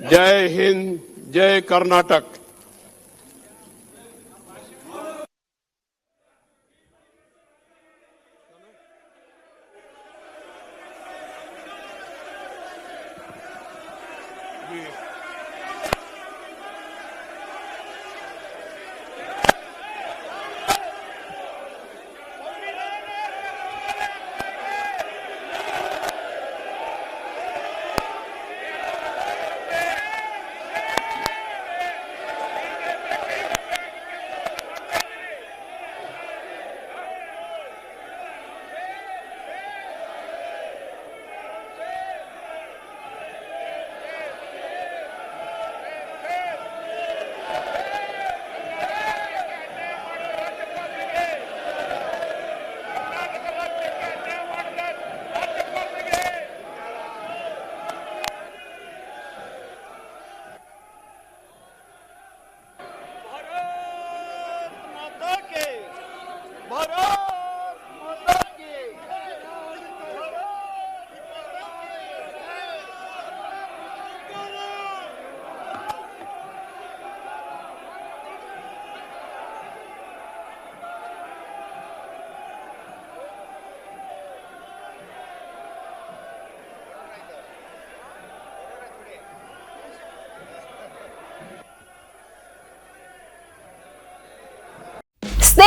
Jai Hind Jai Karnataka. Bharat